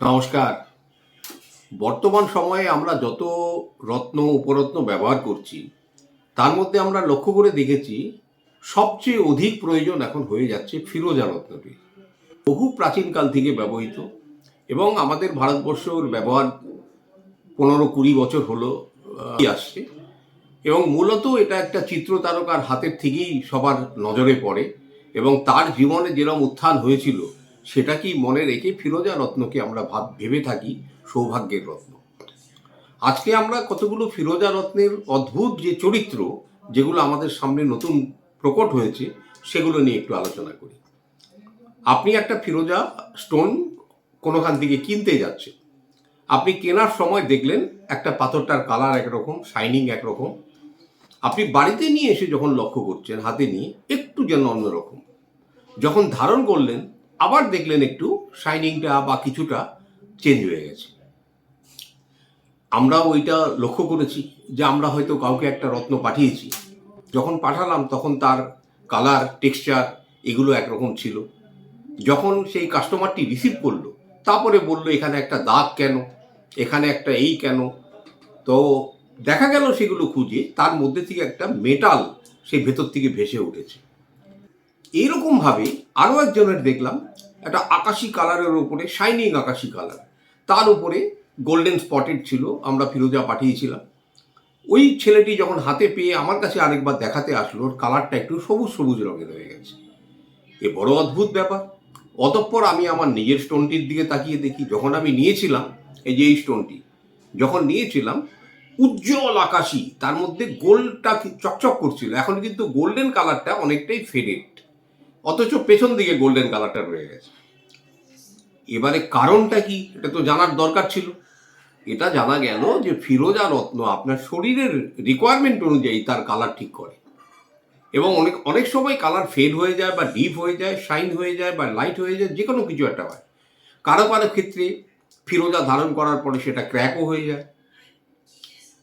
নমস্কার। বর্তমান সময়ে আমরা যত রত্ন, উপরত্ন ব্যবহার করছি, তার মধ্যে আমরা লক্ষ্য করে দেখেছি সবচেয়ে অধিক প্রয়োজন এখন হয়ে যাচ্ছে ফিরোজা রত্নটি। বহু প্রাচীনকাল থেকে ব্যবহৃত এবং আমাদের ভারতবর্ষের ব্যবহার পনেরো কুড়ি বছর হলো আসছে এবং মূলত এটা একটা চিত্র তারকার হাতের থেকেই সবার নজরে পড়ে এবং তার জীবনে যেরকম উত্থান হয়েছিল সেটা কি মনে রেখে ফিরোজা রত্নকে আমরা ভাব ভেবে থাকি সৌভাগ্যের রত্ন। আজকে আমরা কতগুলো ফিরোজা রত্নের অদ্ভুত যে চরিত্র, যেগুলো আমাদের সামনে নতুন প্রকট হয়েছে, সেগুলো নিয়ে একটু আলোচনা করি। আপনি একটা ফিরোজা স্টোন কোনোখান থেকে কিনতে যাচ্ছে আপনি কেনার সময় দেখলেন একটা পাথরটার কালার একরকম, শাইনিং একরকম। আপনি বাড়িতে নিয়ে এসে যখন লক্ষ্য করছেন, হাতে নিয়ে একটু যেন অন্যরকম। যখন ধারণ করলেন আবার দেখলেন একটু শাইনিংটা বা কিছুটা চেঞ্জ হয়ে গেছে। আমরা ওইটা লক্ষ্য করেছি যে আমরা হয়তো কাউকে একটা রত্ন পাঠিয়েছি। যখন পাঠালাম তখন তার কালার টেক্সচার এগুলো একরকম ছিল। যখন সেই কাস্টমারটি রিসিভ করল, তারপরে বলল, এখানে একটা দাগ কেন? এখানে একটা এই কেন? তো দেখা গেল সেগুলো খুঁজে, তার মধ্যে থেকে একটা মেটাল সেই ভেতর থেকে ভেসে উঠেছে। এইরকমভাবে আরও একজনের দেখলাম, একটা আকাশি কালারের উপরে শাইনিং আকাশি কালার। তার উপরে গোল্ডেন স্পটেড ছিল, আমরা ফিরোজা পাঠিয়েছিলাম। ওই ছেলেটি যখন হাতে পেয়ে আমার কাছে আরেকবার দেখাতে আসলো, ওর কালারটা একটু সবুজ সবুজ রঙের হয়ে গেছে। এ বড় অদ্ভুত ব্যাপার। অতঃপর আমি আমার নিজের স্টোনটির দিকে তাকিয়ে দেখি, যখন আমি নিয়েছিলাম, এই যে এই স্টোনটি যখন নিয়েছিলাম, উজ্জ্বল আকাশি, তার মধ্যে গোল্ডটা চকচক করছিল। এখন কিন্তু গোল্ডেন কালারটা অনেকটাই ফেডেড অথচ পেছন দিকে গোল্ডেন কালারটা রয়ে গেছে। এবারে কারণটা কি? এটা তো জানার দরকার ছিল। এটা জানা গেল যে ফিরোজা রত্ন আপনার শরীরের রিকোয়ারমেন্ট অনুযায়ী তার কালার ঠিক করে। এবং অনেক অনেক সময় কালার ফেড হয়ে যায় বা ডিপ হয়ে যায় শাইন হয়ে যায় বা লাইট হয়ে যায় যে কোনো কিছু একটা হয়। কারও কারও ক্ষেত্রে ফিরোজা ধারণ করার পরে সেটা ক্র্যাকও হয়ে যায়।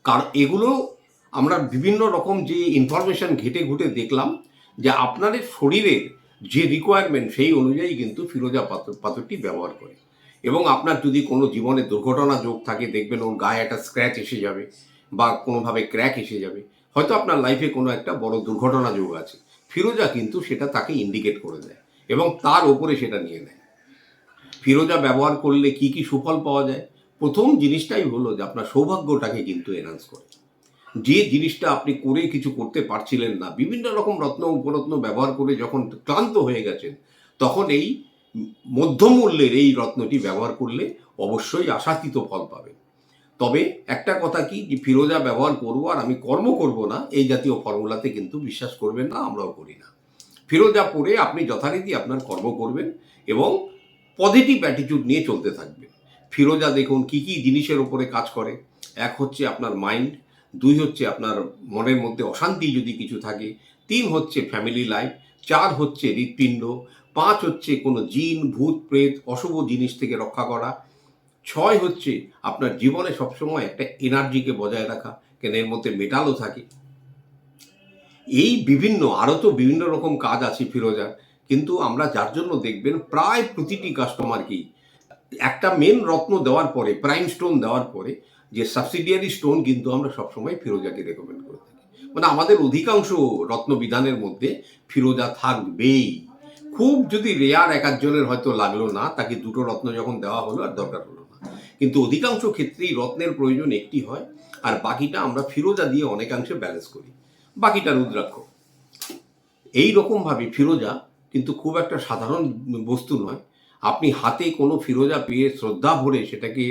কারণ এগুলো আমরা বিভিন্ন রকম যে ইনফরমেশন ঘেটে ঘুটে দেখলাম যে আপনাদের শরীরের যে রিকোয়ারমেন্ট সেই অনুযায়ী কিন্তু ফিরোজা পাথর, পাথরটি ব্যবহার করে। এবং আপনার যদি কোনো জীবনে দুর্ঘটনা যোগ থাকে, দেখবেন ওর গায়ে একটা স্ক্র্যাচ এসে যাবে বা কোনোভাবে ক্র্যাক এসে যাবে। হয়তো আপনার লাইফে কোনো একটা বড় দুর্ঘটনা যোগ আছে। ফিরোজা কিন্তু সেটা তাকে ইন্ডিকেট করে দেয় এবং তার ওপরে সেটা নিয়ে নেয়। ফিরোজা ব্যবহার করলে কি কি সুফল পাওয়া যায়? প্রথম জিনিসটাই হলো যে আপনার সৌভাগ্যটাকে কিন্তু এনহান্স করে। যে জিনিসটা আপনি করে কিছু করতে পারছিলেন না, বিভিন্ন রকম রত্ন, উপরত্ন ব্যবহার করে যখন ক্লান্ত হয়ে গেছেন, তখন এই মধ্যমূল্যের এই রত্নটি ব্যবহার করলে অবশ্যই আশাতীত ফল পাবেন। তবে একটা কথা কি, যে ফিরোজা ব্যবহার করব আর আমি কর্ম করব না, এই জাতীয় ফর্মুলাতে কিন্তু বিশ্বাস করবেন না, আমরাও করি না। ফিরোজা পরে আপনি যথারীতি আপনার কর্ম করবেন এবং পজিটিভ অ্যাটিটিউড নিয়ে চলতে থাকবেন। ফিরোজা দেখুন কি কি জিনিসের ওপরে কাজ করে। এক হচ্ছে আপনার মাইন্ড দুই হচ্ছে আপনার মনের মধ্যে অশান্তি যদি কিছু থাকে, তিন হচ্ছে ফ্যামিলি লাইফ চার হচ্ছে হৃৎপিণ্ড, পাঁচ হচ্ছে কোনো জিন, ভূত, প্রেত, অশুভ জিনিস থেকে রক্ষা করা, ছয় হচ্ছে আপনার জীবনে সবসময় একটা এনার্জিকে বজায় রাখা, কেন এর মধ্যে মেটালও থাকে। এই বিভিন্ন আরও তো বিভিন্ন রকম কাজ আছে ফিরোজার, কিন্তু আমরা যার জন্য দেখবেন প্রায় প্রতিটি কাস্টমারকেই একটা মেন রত্ন দেওয়ার পরে প্রাইম স্টোন দেওয়ার পরে যে সাবসিডিয়ারি স্টোন কিন্তু আমরা সবসময় ফিরোজাকে রেকমেন্ড করে থাকি। মানে আমাদের অধিকাংশ রত্নবিধানের মধ্যে ফিরোজা থাকবেই। খুব যদি রেয়ার এক একজনের হয়তো লাগল না, তাকে দুটো রত্ন যখন দেওয়া হলো আর দরকার হলো না। কিন্তু অধিকাংশ ক্ষেত্রেই রত্নের প্রয়োজন একটি হয়, আর বাকিটা আমরা ফিরোজা দিয়ে অনেকাংশে ব্যালেন্স করি। বাকিটা রুদ্রাক্ষ। এই রকমভাবে ফিরোজা কিন্তু খুব একটা সাধারণ বস্তু নয়। আপনি হাতে কোনো ফিরোজা পেয়ে শ্রদ্ধা ভরে সেটাকে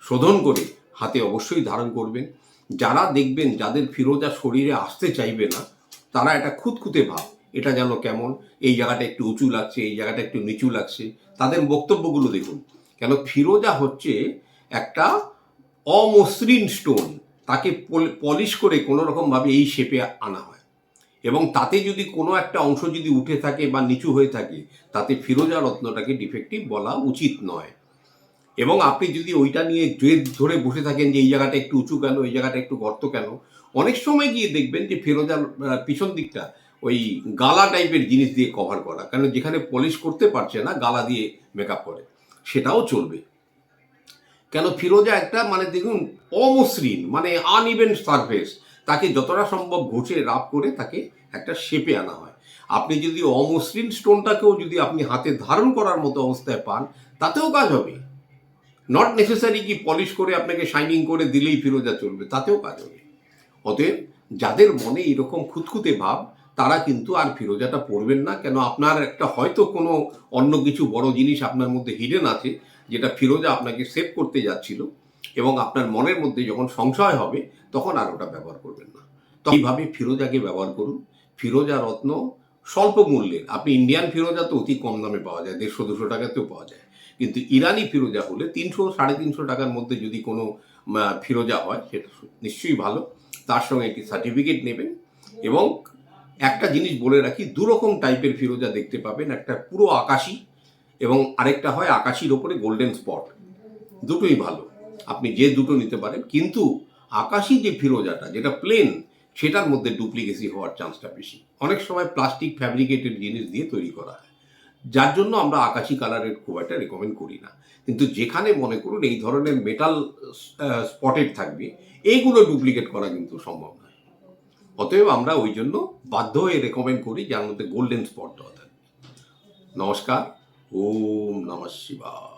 শোধন করে হাতে অবশ্যই ধারণ করবেন। যারা দেখবেন যাদের ফিরোজা শরীরে আসতে চাইবে না, তারা এটা খুঁতখুঁতে ভাব, এটা যেন কেমন, এই জায়গাটা একটু উঁচু লাগছে, এই জায়গাটা একটু নিচু লাগছে। তাদের বক্তব্যগুলো দেখুন। কেন ফিরোজা হচ্ছে একটা অমসৃণ স্টোন, তাকে পলিশ করে কোনো রকমভাবে এই শেপে আনা হয়। এবং তাতে যদি কোনো একটা অংশ যদি উঠে থাকে বা নিচু হয়ে থাকে, তাতে ফিরোজা রত্নটাকে ডিফেক্টিভ বলা উচিত নয়। এবং আপনি যদি ওইটা নিয়ে জেদ ধরে বসে থাকেন যে এই জায়গাটা একটু উঁচু কেন, এই জায়গাটা একটু গর্ত কেন, অনেক সময় গিয়ে দেখবেন যে ফেরোজার পিছন দিকটা ওই গালা টাইপের জিনিস দিয়ে কভার করা, কেন যেখানে পলিশ করতে পারছে না, গালা দিয়ে মেকআপ করে। সেটাও চলবে। কেন ফিরোজা একটা মানে দেখুন, অমসৃণ মানে আনইভেন সারফেস তাকে যতটা সম্ভব ঘষে রাপ করে তাকে একটা শেপে আনা হয়। আপনি যদি অমসৃণ স্টোনটাকেও যদি আপনি হাতে ধারণ করার মতো অবস্থায় পান, তাতেও কাজ হবে। নট নেসেসারি কি পলিশ করে আপনাকে শাইনিং করে দিলেই ফিরোজা চলবে, তাতেও কাজ হবে। অতএব যাদের মনে এরকম খুঁতখুঁতে ভাব, তারা কিন্তু আর ফিরোজাটা পড়বেন না, কেন আপনার একটা হয়তো কোনো অন্য কিছু বড় জিনিস আপনার মধ্যে হিডেন আছে, যেটা ফিরোজা আপনাকে সেভ করতে যাচ্ছিল এবং আপনার মনের মধ্যে যখন সংশয় হবে, তখন আর ওটা ব্যবহার করবেন না। তো এইভাবে ফিরোজাকে ব্যবহার করুন। ফিরোজা রত্ন স্বল্প মূল্যের। আপনি ইন্ডিয়ান ফিরোজা তো অতি কম দামে পাওয়া যায়, দেড়শো, দুশো টাকাতেও পাওয়া যায়। কিন্তু ইরানি ফিরোজা হলে তিনশো, সাড়ে তিনশো টাকার মধ্যে যদি কোনো ফিরোজা হয়, সেটা নিশ্চয়ই ভালো। তার সঙ্গে একটি সার্টিফিকেট নেবেন এবং একটা জিনিস বলে রাখি, দুরকম টাইপের ফিরোজা দেখতে পাবেন। একটা পুরো আকাশি এবং আরেকটা হয় আকাশির ওপরে গোল্ডেন স্পট দুটোই ভালো। আপনি যে দুটো নিতে পারেন, কিন্তু আকাশি যে ফিরোজাটা, যেটা প্লেন সেটার মধ্যে ডুপ্লিকেসি হওয়ার চান্সটা বেশি। অনেক সময় প্লাস্টিক ফ্যাব্রিকেটেড জিনিস দিয়ে তৈরি করা হয়। যার জন্য আমরা আকাশি কালারের খুব একটা রেকমেন্ড করি না। কিন্তু যেখানে মনে করুন এই ধরনের মেটাল স্পটেড থাকবে, এইগুলো ডুপ্লিকেট করা কিন্তু সম্ভব নয়। অতএব আমরা ওই জন্য বাধ্য হয়ে রেকমেন্ড করি যার মধ্যে গোল্ডেন স্পট দেওয়া থাকবে নমস্কার, ওম নমঃ শিবায়।